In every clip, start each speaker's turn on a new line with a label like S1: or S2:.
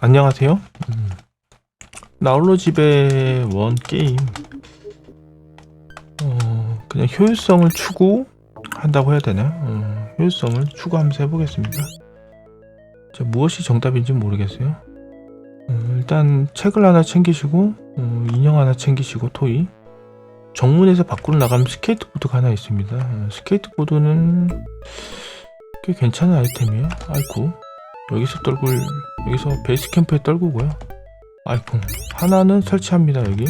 S1: 안녕하세요. 음, 나홀로 집의 원 게임. 어, 그냥 효율성을 추구한다고 해야 되나요? 어, 효율성을 추구하면서 해보겠습니다. 자, 무엇이 정답인지 모르겠어요. 어, 일단 책을 하나 챙기시고 어, 인형 하나 챙기시고 토이. 정문에서 밖으로 나가면 스케이트보드가 하나 있습니다. 어, 스케이트보드는 꽤 괜찮은 아이템이에요. 아이쿠. 여기서 떨굴 여기서 베이스 캠프에 떨구고요. 아이고 하나는 설치합니다 여기.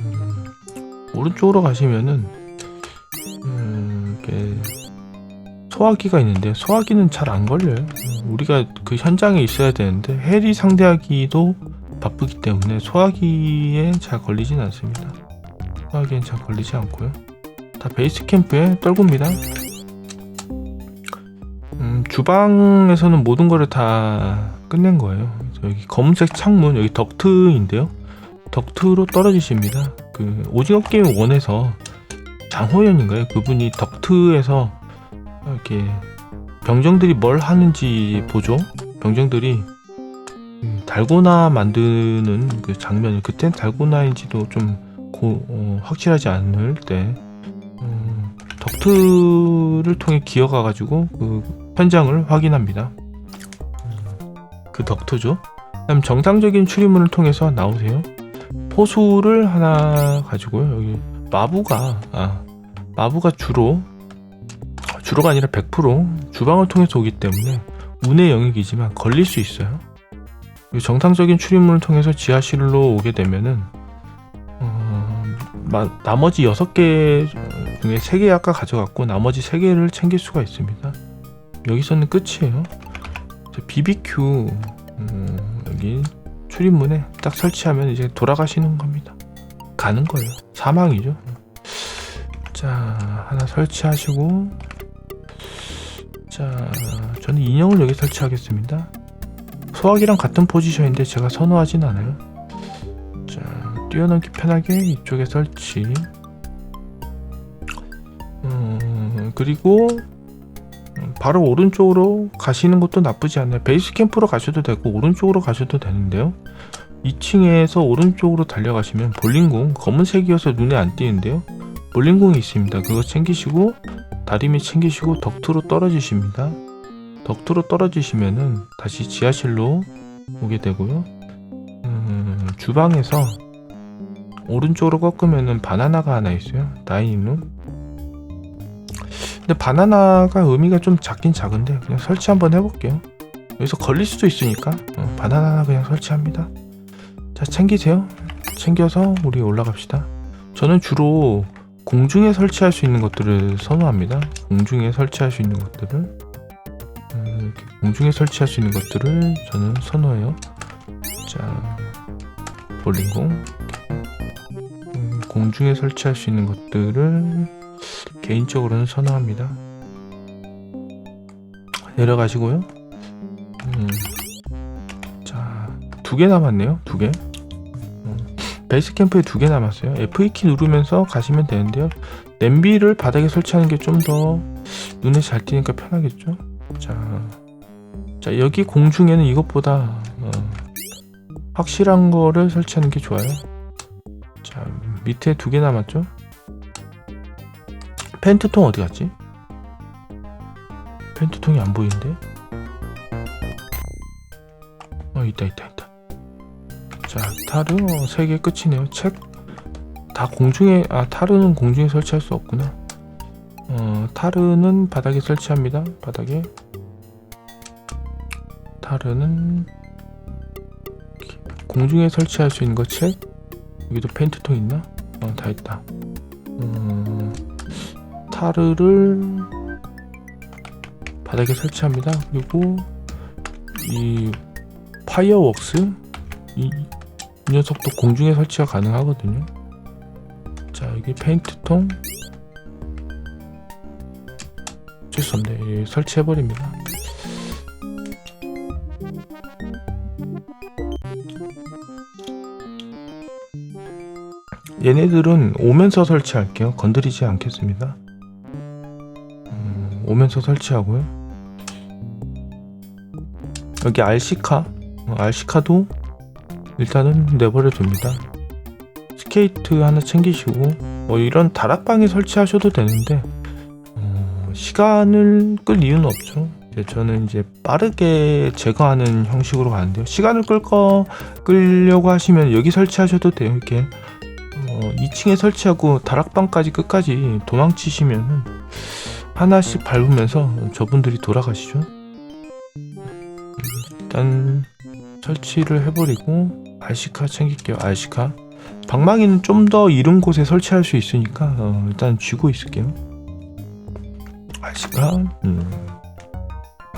S1: 음, 오른쪽으로 가시면은 음, 이렇게 소화기가 있는데 소화기는 잘 안 걸려요. 음, 우리가 그 현장에 있어야 되는데 해리 상대하기도 바쁘기 때문에 소화기에 잘 걸리진 않습니다. 소화기엔 잘 걸리지 않고요. 다 베이스 캠프에 떨굽니다. 음, 주방에서는 모든 거를 다 끝낸 거예요. 여기 검은색 창문 여기 덕트인데요. 덕트로 떨어지십니다. 그 오징어 게임 원에서 장호연인가요? 그분이 덕트에서 이렇게 병정들이 뭘 하는지 보죠. 병정들이 음, 달고나 만드는 그 장면 그땐 달고나인지도 좀 고- 어, 확실하지 않을 때 음, 덕트를 통해 기어가가지고 그 현장을 확인합니다. 음, 그 덕트죠. 그다음 정상적인 출입문을 통해서 나오세요. 포수를 하나 가지고요. 여기 마부가 아 마부가 주로 주로가 아니라 100% 주방을 통해서 오기 때문에 운의 영역이지만 걸릴 수 있어요. 이 정상적인 출입문을 통해서 지하실로 오게 되면은 어, 마- 나머지 6개 중에 3개 아까 가져갔고 나머지 3개를 챙길 수가 있습니다. 여기서는 끝이에요. BBQ 음, 여기 출입문에 딱 설치하면 이제 돌아가시는 겁니다. 가는 거예요. 사망이죠. 자 하나 설치하시고 자 저는 인형을 여기 설치하겠습니다. 소화기랑 같은 포지션인데 제가 선호하진 않아요. 자 뛰어넘기 편하게 이쪽에 설치. 음, 그리고 음, 바로 오른쪽으로 가시는 것도 나쁘지 않아요. 베이스 캠프로 가셔도 되고 오른쪽으로 가셔도 되는데요. 2층에서 오른쪽으로 달려가시면 볼링공 검은색이어서 눈에 안 띄는데요. 볼링공이 있습니다. 그거 챙기시고 다리미 챙기시고 덕트로 떨어지십니다. 덕트로 떨어지시면은 다시 지하실로 오게 되고요. 음, 주방에서 오른쪽으로 꺾으면은 바나나가 하나 있어요. 다이닝룸. 근데 바나나가 의미가 좀 작긴 작은데 그냥 설치 한번 해볼게요. 여기서 걸릴 수도 있으니까 어, 바나나 그냥 설치합니다. 자 챙기세요. 챙겨서 우리 올라갑시다. 저는 주로 공중에 설치할 수 있는 것들을 선호합니다. 공중에 설치할 수 있는 것들을 음, 공중에 설치할 수 있는 것들을 저는 선호해요. 자 볼링공 음, 공중에 설치할 수 있는 것들을 개인적으로는 선호합니다. 내려가시고요. 음, 자, 두 개 남았네요. 두 개. 음, 베이스 캠프에 두 개 남았어요. F2키 누르면서 가시면 되는데요. 냄비를 바닥에 설치하는 게 좀 더 눈에 잘 띄니까 편하겠죠. 자, 자 여기 공중에는 이것보다 어, 확실한 거를 설치하는 게 좋아요. 자, 밑에 두 개 남았죠. 펜트통 어디 갔지? 펜트통이 안 보이는데? 어 있다 있다 있다. 자 타르 어, 세개 끝이네요. 책 다 공중에 아 타르는 공중에 설치할 수 없구나. 어 타르는 바닥에 설치합니다. 바닥에 타르는 공중에 설치할 수 있는 거 책. 여기도 펜트통 있나? 어 다 있다. 음, 타르를 바닥에 설치합니다. 그리고 이 파이어웍스 이, 이 녀석도 공중에 설치가 가능하거든요. 자 여기 페인트통 없네. 예, 설치해버립니다. 얘네들은 오면서 설치할게요. 건드리지 않겠습니다. 음, 오면서 설치하고요. 여기 RC카 어, RC카도 일단은 내버려 둡니다. 스케이트 하나 챙기시고 뭐 이런 다락방에 설치하셔도 되는데 어, 시간을 끌 이유는 없죠. 저는 이제 빠르게 제거하는 형식으로 가는데요. 시간을 끌거 끌려고 하시면 여기 설치하셔도 돼요. 이렇게 어, 2층에 설치하고 다락방까지 끝까지 도망치시면은 하나씩 밟으면서 저분들이 돌아가시죠. 일단 설치를 해버리고 RC카 챙길게요. RC카 방망이는 좀 더 이른 곳에 설치할 수 있으니까 어, 일단 쥐고 있을게요. RC카 음,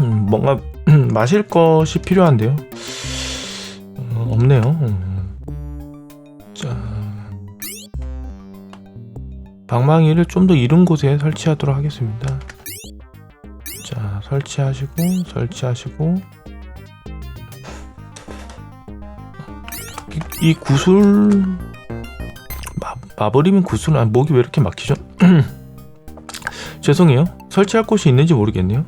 S1: 음, 뭔가 마실 것이 필요한데요. 어, 없네요. 음. 자 방망이를 좀 더 이른 곳에 설치하도록 하겠습니다. 자 설치하시고 설치하시고. 이, 이 구슬 마, 마버리면 구슬 아 목이 왜 이렇게 막히죠? 죄송해요. 설치할 곳이 있는지 모르겠네요.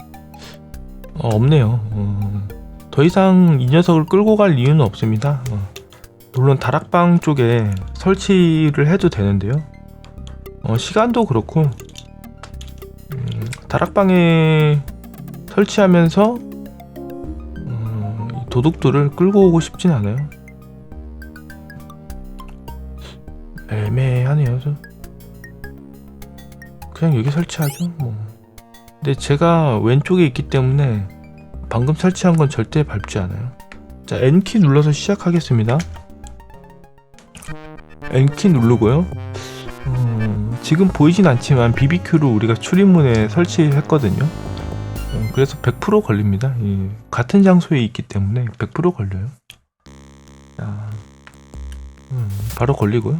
S1: 어, 없네요. 어, 더 이상 이 녀석을 끌고 갈 이유는 없습니다. 어, 물론 다락방 쪽에 설치를 해도 되는데요. 어, 시간도 그렇고 음, 다락방에 설치하면서 음, 이 도둑들을 끌고 오고 싶진 않아요 애매하네요. 저. 그냥 여기 설치하죠. 뭐. 근데 제가 왼쪽에 있기 때문에 방금 설치한 건 절대 밟지 않아요. 자, N키 눌러서 시작하겠습니다. N키 누르고요. 음, 지금 보이진 않지만 BBQ를 우리가 출입문에 설치했거든요. 어, 그래서 100% 걸립니다. 이, 같은 장소에 있기 때문에 100% 걸려요. 자, 음, 바로 걸리고요.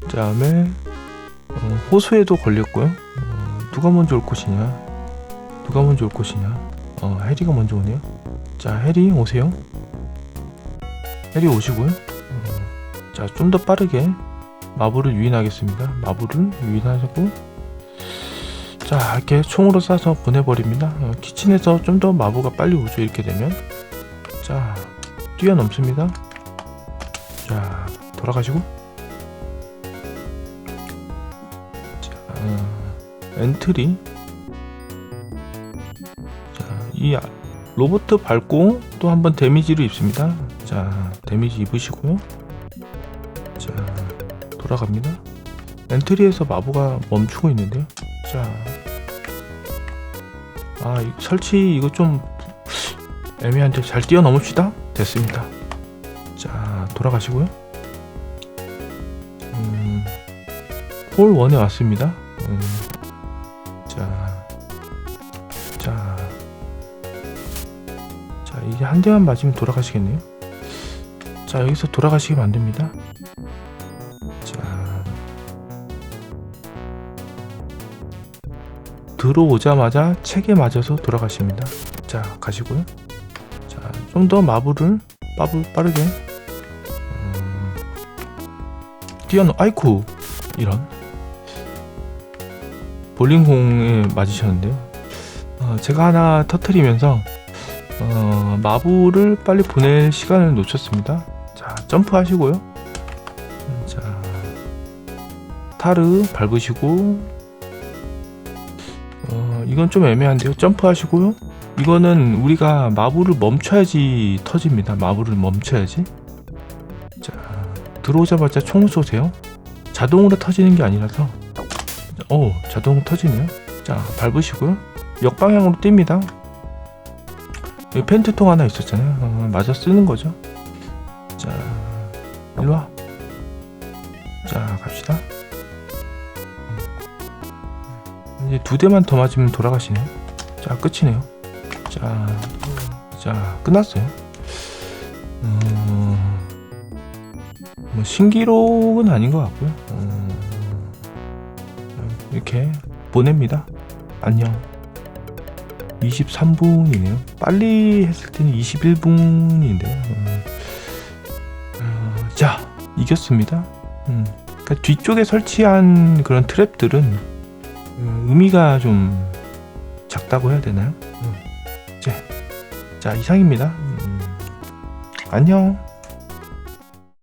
S1: 그 다음에 어, 호수에도 걸렸고요. 어, 누가 먼저 올 것이냐? 누가 먼저 올 것이냐? 어, 해리가 먼저 오네요. 자, 해리 오세요. 해리 오시고요. 어, 자, 좀 더 빠르게 마블을 유인하겠습니다. 마블을 유인하고 자, 이렇게 총으로 쏴서 보내버립니다. 어, 키친에서 좀 더 마부가 빨리 오죠. 이렇게 되면 자, 뛰어넘습니다. 자, 돌아가시고 어, 엔트리 자, 이 아- 로봇 밟고 또 한번 데미지를 입습니다. 자, 데미지 입으시고요. 자, 돌아갑니다. 엔트리에서 마부가 멈추고 있는데요. 자, 아, 이- 설치 이거 좀 애매한데 잘 뛰어넘읍시다. 됐습니다. 자, 돌아가시고요. 음, 홀 1에 왔습니다. 음, 자, 자, 자, 이게 한 대만 맞으면 돌아가시겠네요. 자, 여기서 돌아가시면 안 됩니다. 들어오자마자 책에 맞아서 돌아가십니다. 자, 가시고요. 자, 좀 더 마블을 빠블 빠르게 음, 뛰어넘. 아이쿠, 이런. 볼링공에 맞으셨는데요. 어, 제가 하나 터트리면서 어, 마부를 빨리 보낼 시간을 놓쳤습니다. 자, 점프하시고요. 음, 자, 타르 밟으시고 어, 이건 좀 애매한데요. 점프하시고요. 이거는 우리가 마부를 멈춰야지 터집니다. 마부를 멈춰야지. 자, 들어오자마자 총을 쏘세요. 자동으로 터지는 게 아니라서 어 자동 터지네요 자 밟으시고요 역방향으로 뜁니다 펜트통 하나 있었잖아요 어, 마저 쓰는 거죠 자 일로 와 이제 두 대만 더 맞으면 돌아가시네요 자 끝이네요 자, 자 끝났어요 음, 뭐 신기록은 아닌 것 같고요 음, 이렇게 보냅니다. 안녕. 23분이네요. 빨리 했을 때는 21분인데요. 음. 어, 자, 이겼습니다. 음. 그러니까 뒤쪽에 설치한 그런 트랩들은 음, 의미가 좀 작다고 해야 되나요? 음. 이제 자 이상입니다. 음. 안녕.